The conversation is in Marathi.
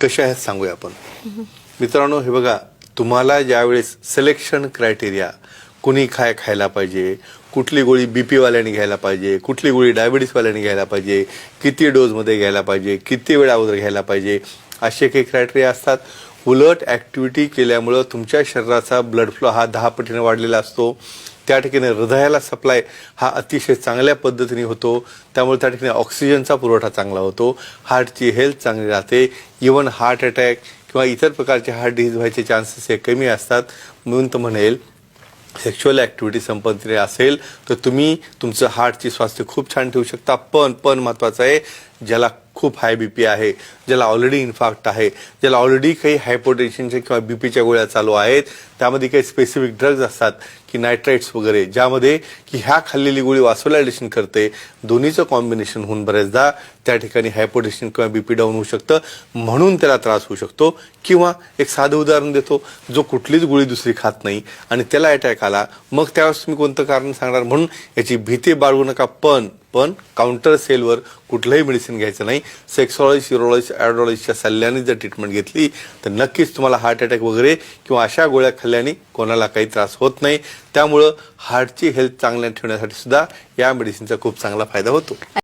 कशा आहेत सांगूया आपण? मित्रांनो हे बघा तुम्हाला ज्यावेळेस सिलेक्शन क्रायटेरिया कुणी काय खायला पाहिजे कुठली गोळी बी वाल्याने घ्यायला पाहिजे कुठली गोळी डायबिटीसवाल्याने घ्यायला पाहिजे किती डोजमध्ये घ्यायला पाहिजे किती वेळा अगोदर घ्यायला पाहिजे असे काही क्रायटेरिया असतात. उलट ॲक्टिव्हिटी केल्यामुळं तुमच्या शरीराचा ब्लड फ्लो हा दहा पटीने वाढलेला असतो. त्या ठिकाणी हृदयाला सप्लाय हा अतिशय चांगल्या पद्धतीने होतो. त्यामुळे त्या ठिकाणी ऑक्सिजनचा पुरवठा चांगला होतो. हार्टची हेल्थ चांगली राहते. इवन हार्ट अटॅक किंवा इतर प्रकारचे हार्ट डिझीज व्हायचे चान्सेस हे कमी असतात. म्हणून तर म्हणेल सेक्शुअल ॲक्टिव्हिटी संपन्न असेल तर तुम्ही तुमचं हार्टची स्वास्थ्य खूप छान ठेवू शकता. पण पण महत्त्वाचं आहे ज्याला खूप हाय बी पी आहे ज्याला ऑलरेडी इन्फाक्ट आहे ज्याला ऑलरेडी काही हायपोटेन्शनच्या किंवा बी पीच्या गोळ्या चालू आहेत त्यामध्ये काही स्पेसिफिक ड्रग्ज असतात की नायट्राईट्स वगैरे ज्यामध्ये की ह्या खाल्लेली गोळी वासोलायडेशन करते. दोन्हीचं कॉम्बिनेशन होऊन बऱ्याचदा त्या ठिकाणी हायपोटेन्शन किंवा बी पी डाऊन होऊ शकतं. म्हणून त्याला त्रास होऊ शकतो. किंवा एक साधं उदाहरण देतो जो कुठलीच गोळी दुसरी खात नाही आणि त्याला अटॅक आला मग त्यावेळेस तुम्ही कोणतं कारण सांगणार? म्हणून याची भीती बाळगू नका. पण पण काउंटर सेलवर कुठलंही मेडिसिन घ्यायचं नाही. सेक्सॉलॉजी सिरोलॉजी ॲडॉलॉजीच्या सल्ल्याने जर ट्रीटमेंट घेतली तर नक्कीच तुम्हाला हार्ट अटॅक वगैरे किंवा अशा गोळ्या खाल्ल्याने कोणाला काही त्रास होत नाही. त्यामुळं हार्टची हेल्थ चांगल्या ठेवण्यासाठी सुद्धा या मेडिसिनचा खूप चांगला फायदा होतो.